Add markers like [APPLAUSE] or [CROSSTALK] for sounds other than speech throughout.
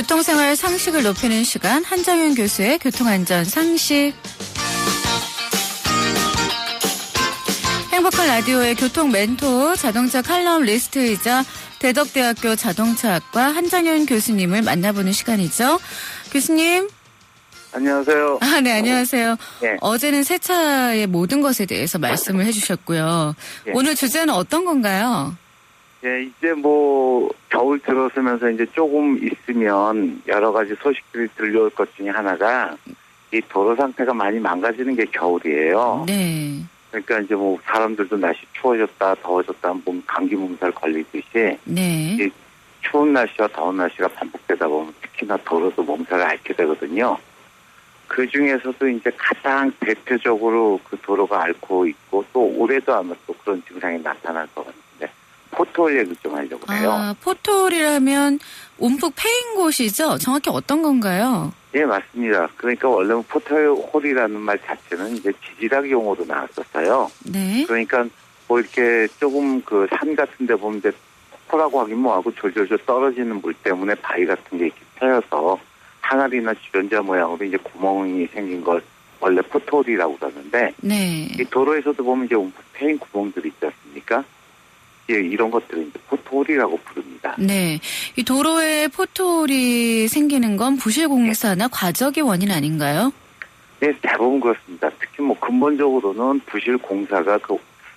교통생활 상식을 높이는 시간 한정현 교수의 교통안전 상식. 행복한 라디오의 교통 멘토 자동차 칼럼 리스트이자 대덕대학교 자동차학과 한정현 교수님을 만나보는 시간이죠. 교수님. 안녕하세요. 아, 네, 안녕하세요. 예. 어제는 새 차의 모든 것에 대해서 말씀을 해주셨고요. 예. 오늘 주제는 어떤 건가요? 예, 이제 뭐 겨울 들어서면서 이제 조금 있으면 여러 가지 소식들이 들려올 것 중에 하나가 이 도로 상태가 많이 망가지는 게 겨울이에요. 네. 그러니까 이제 뭐 사람들도 날씨 추워졌다 더워졌다 하면 감기 몸살 걸리듯이 네. 이 추운 날씨와 더운 날씨가 반복되다 보면 특히나 도로도 몸살을 앓게 되거든요. 그 중에서도 이제 가장 대표적으로 그 도로가 앓고 있고 또 올해도 아마 또 그런 증상이 나타날 것 같은데 포토 얘기 좀 하려고 해요. 아, 포토리라면 움푹 패인 곳이죠? 정확히 어떤 건가요? 예, 맞습니다. 그러니까 원래는 포토홀이라는 말 자체는 이제 지질학 용어로 나왔었어요. 네. 그러니까 뭐 이렇게 조금 그 산 같은 데 보면 이제 폭포라고 하긴 뭐하고 졸졸졸 떨어지는 물 때문에 바위 같은 게 이렇게 트여서 항아리나 주변자 모양으로 이제 구멍이 생긴 걸 원래 포토홀이라고 그러는데 네. 이 도로에서도 보면 이제 움푹 패인 구멍들이 있지 않습니까? 예, 이런 것들을 이제 포토홀이라고 부릅니다. 네. 이 도로에 포토홀이 생기는 건 부실공사나 과적의 원인 아닌가요? 네, 대부분 그렇습니다. 특히 뭐 근본적으로는 부실 공사가 그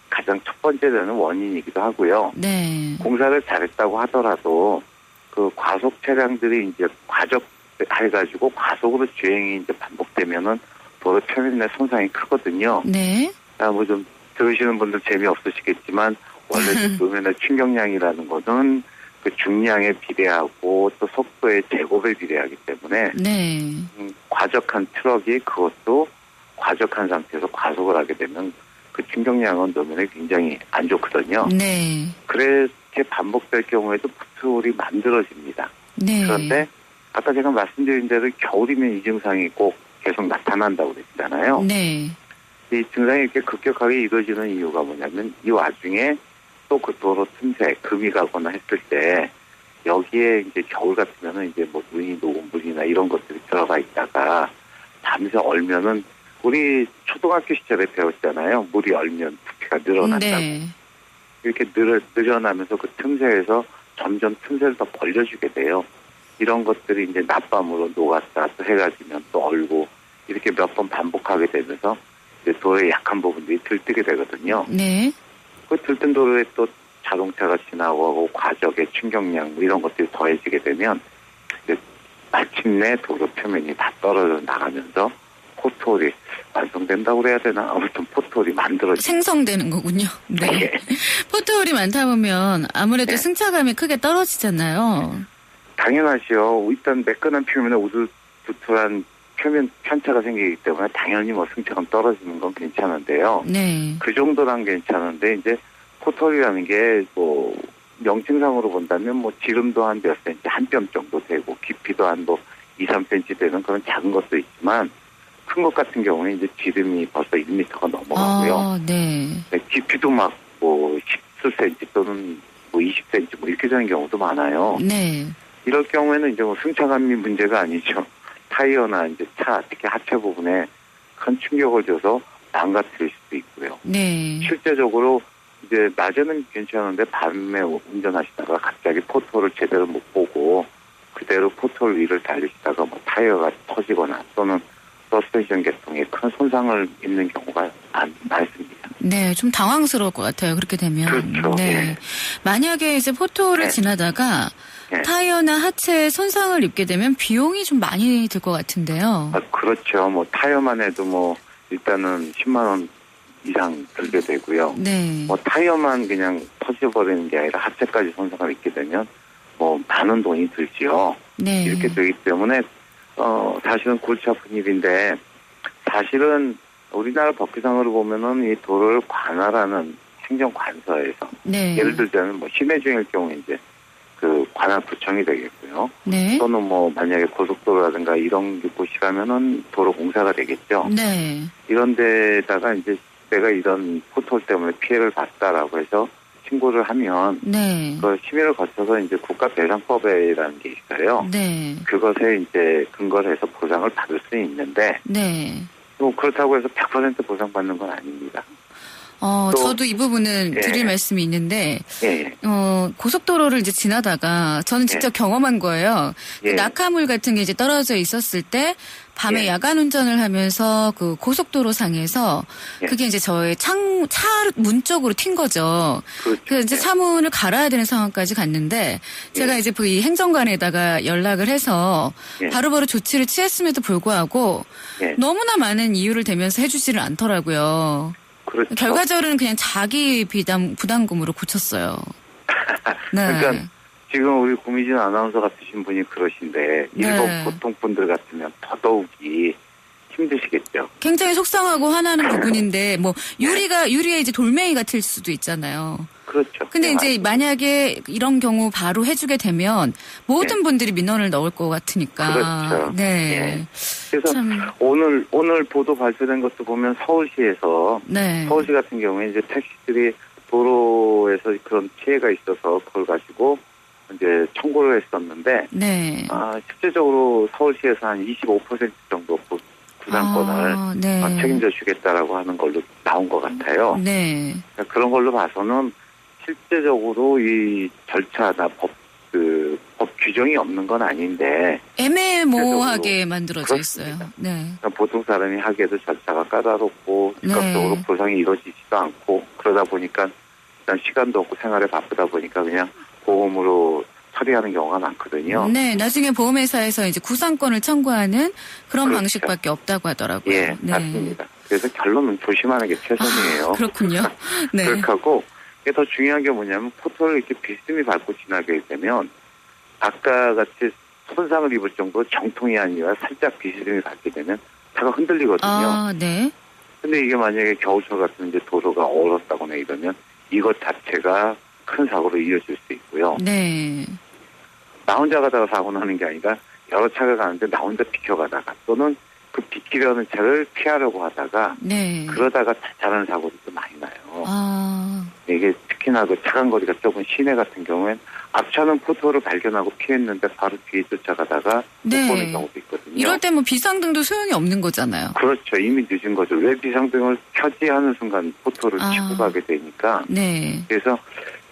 가장 첫 번째 되는 원인이기도 하고요. 네. 공사를 잘했다고 하더라도 그 과속 차량들이 이제 과적 해가지고 과속으로 주행이 이제 반복되면은 도로 표면에 손상이 크거든요. 네. 아, 뭐 좀 들으시는 분들 재미없으시겠지만 원래路面의 [LAUGHS] 충격량이라는 것은 그 중량에 비례하고 또 속도의 제곱에 비례하기 때문에 네. 음, 과적한 트럭이 그것도 과적한 상태에서 과속을 하게 되면 그 충격량은 노면에 굉장히 안 좋거든요. 네. 그렇게 반복될 경우에도 푸트홀이 만들어집니다. 네. 그런데 아까 제가 말씀드린 대로 겨울이면 이 증상이 꼭 계속 나타난다고 그랬잖아요. 네. 이 증상이 이렇게 급격하게 이루어지는 이유가 뭐냐면 이 와중에 또 그 도로 틈새 금이 가거나 했을 때 여기에 이제 겨울 같으면은 이제 뭐 눈이 녹은 물이나 이런 것들이 들어가 있다가 밤새 얼면은 우리 초등학교 시절에 배웠잖아요. 물이 얼면 부피가 늘어난다고. 네. 이렇게 늘, 늘어나면서 그 틈새에서 점점 틈새를 더 벌려주게 돼요. 이런 것들이 이제 낮밤으로 녹았다 또 해가 지면 또 얼고 이렇게 몇 번 반복하게 되면서 이제 도로의 약한 부분들이 들뜨게 되거든요. 네. 그 들뜬 도로에 또 자동차가 지나고 과적의 충격량 뭐 이런 것들이 더해지게 되면 마침내 도로 표면이 다 떨어져 나가면서 포토홀이 완성된다고 그래야 되나 아무튼 포토홀이 만들어지 생성되는 거군요. 네. 예. [LAUGHS] 포토홀이 많다 보면 아무래도 네. 승차감이 크게 떨어지잖아요. 당연하죠. 일단 매끈한 표면에 우두두툼한 표면 편차가 생기기 때문에 당연히 뭐 승차감 떨어지는 건 괜찮은데요. 네. 그 정도란 괜찮은데 이제 포털이라는 게 뭐 명칭상으로 본다면 뭐 지름도 한 몇 센치 한 뼘 정도 되고 깊이도 한 뭐 2, 3cm 되는 그런 작은 것도 있지만 큰 것 같은 경우는 이제 지름이 벌써 1m가 넘어가고요. 아, 네. 네, 깊이도 막 뭐 10cm 또는 뭐 20cm 뭐 이렇게 되는 경우도 많아요. 네. 이럴 경우에는 이제 뭐 승차감이 문제가 아니죠. 타이어나 이제 차, 특히 하체 부분에 큰 충격을 줘서 망가뜨릴 수도 있고요. 네. 실제적으로 이제 낮에는 괜찮은데 밤에 운전하시다가 갑자기 포토를 제대로 못 보고 그대로 포토를 위를 달리시다가 뭐 타이어가 터지거나 또는 서스펜션 계통에 큰 손상을 입는 경우가 많, 많습니다. 네, 좀 당황스러울 것 같아요. 그렇게 되면. 그렇죠. 네. 예. 만약에 이제 포토를 네. 지나다가 예. 타이어나 하체에 손상을 입게 되면 비용이 좀 많이 들 것 같은데요. 아, 그렇죠. 뭐 타이어만 해도 뭐 일단은 10만 원 이상 들게 되고요. 네. 뭐 타이어만 그냥 터져버리는 게 아니라 하체까지 손상을 입게 되면 뭐 많은 돈이 들지요. 네. 이렇게 되기 때문에 어 사실은 골치 아픈 일인데 사실은 우리나라 법규상으로 보면은 이 도로를 관할하는 행정관서에서 네. 예를 들자면 뭐 시내 중일 경우 이제 그 관할부청이 되겠고요. 네. 또는 뭐 만약에 고속도로라든가 이런 곳이라면은 도로 공사가 되겠죠. 네. 이런 데다가 이제 내가 이런 포털 때문에 피해를 봤다라고 해서 신고를 하면 네. 그 심의를 거쳐서 이제 국가배상법이라는 게 있어요. 네. 그것에 이제 근거를 해서 보상을 받을 수 있는데 네. 뭐 그렇다고 해서 100% 보상받는 건 아닙니다. 어, 또- 저도 이 부분은 예. 드릴 말씀이 있는데, 예, 예. 어, 고속도로를 이제 지나다가 저는 직접 경험한 거예요. 그 예. 낙하물 같은 게 이제 떨어져 있었을 때 밤에 예. 야간 운전을 하면서 그 고속도로 상에서 예. 그게 이제 저의 창, 차 문 쪽으로 튄 거죠. 그렇죠. 그 이제 예. 차문을 갈아야 되는 상황까지 갔는데 제가 예. 이제 그 이 행정관에다가 연락을 해서 예. 바로 바로 조치를 취했음에도 불구하고 예. 너무나 많은 이유를 대면서 해주지를 않더라고요. 그렇죠. 결과적으로는 그냥 자기 비담 부담금으로 고쳤어요. [LAUGHS] 네. 그러니까 지금 우리 구미진 아나운서 같으신 분이 그러신데 일본 네. 보통 분들 같으면 더더욱이 힘드시겠죠. 굉장히 속상하고 화나는 [LAUGHS] 부분인데 뭐 유리가 유리에 이제 돌멩이가 튈 수도 있잖아요. 그렇죠. 근데 네, 이제 맞습니다. 만약에 이런 경우 바로 해주게 되면 모든 분들이 민원을 넣을 것 같으니까. 네. 그렇죠. 네. 예. 그래서 참. 오늘 오늘 보도 발표된 것도 보면 서울시에서 네. 서울시 같은 경우에 이제 택시들이 도로에서 그런 피해가 있어서 그걸 가지고 이제 청구를 했었는데 네. 아, 실제적으로 서울시에서 한 25% 정도 부- 부담권을 아, 네. 어, 책임져 주겠다라고 하는 걸로 나온 것 같아요. 네. 그러니까 그런 걸로 봐서는 실제적으로 이 절차나 법 규정이 없는 건 아닌데, 애매모호하게 만들어져 있어요. 그렇습니다. 네. 그러니까 보통 사람이 하기에도 절차가 까다롭고, 네. 즉각적으로 보상이 이루어지지도 않고, 그러다 보니까 일단 시간도 없고 생활에 바쁘다 보니까 그냥 보험으로 처리하는 경우가 많거든요. 네, 나중에 보험회사에서 이제 구상권을 청구하는 그런 그렇죠. 방식밖에 없다고 하더라고요. 예, 네. 맞습니다. 그래서 결론은 조심하는 게 최선이에요. 아, 그렇군요. [LAUGHS] 네. 그렇게 하고 이게 더 중요한 게 뭐냐면 포토를 이렇게 비스듬히 밟고 지나게 되면 아까 같이 손상을 입을 정도로 정통이 아니라 살짝 비스듬히 밟게 되면 차가 흔들리거든요. 아, 네. 근데 이게 만약에 겨울철 같은 이제 도로가 얼었다거나 이러면 이것 자체가 큰 사고로 이어질 수 있고요. 네. 나 혼자 가다가 사고 나는 게 아니라 여러 차가 가는데 나 혼자 비켜가다가 또는 그 비키려는 차를 피하려고 하다가 네. 그러다가 자잘한 사고들도 많이 나요. 아, 특히나 그 차간 거리가 좁은 시내 같은 경우엔 앞차는 포토를 발견하고 피했는데 바로 뒤에 쫓아가다가 네. 못 보는 경우도 있거든요. 이럴 때 뭐 비상등도 소용이 없는 거잖아요. 그렇죠. 이미 늦은 거죠. 왜 비상등을 켜지 하는 순간 포토를 아. 치고 가게 되니까 네. 그래서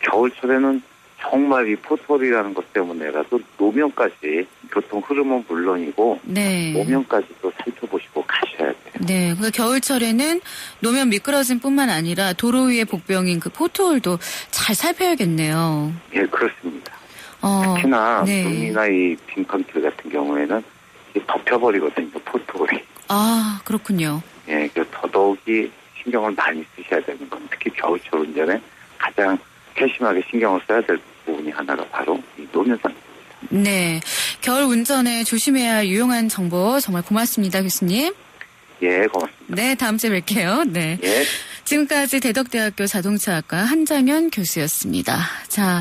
겨울철에는 정말 이 포토리라는 것 때문에라도 노면까지 교통 흐름은 물론이고 네. 노면까지도 살펴보시고 가셔야 돼요. 네. 그러니까 겨울철에는 노면 미끄러짐 뿐만 아니라 도로 위에 복병인 그 포토홀도 잘 살펴야겠네요. 예, 그렇습니다. 어, 특히나 네. 눈이나 이 빈컨길 같은 경우에는 덮여버리거든요. 포토홀이. 아, 그렇군요. 예, 그 더더욱이 신경을 많이 쓰셔야 되는 건 특히 겨울철 운전에 가장 세심하게 신경을 써야 될 부분이 하나가 바로 이 노면상. 네. 겨울 운전에 조심해야 할 유용한 정보 정말 고맙습니다, 교수님. 예, 고맙습니다. 네, 다음 주에 뵐게요. 네. 예. 지금까지 대덕대학교 자동차학과 한장현 교수였습니다. 자,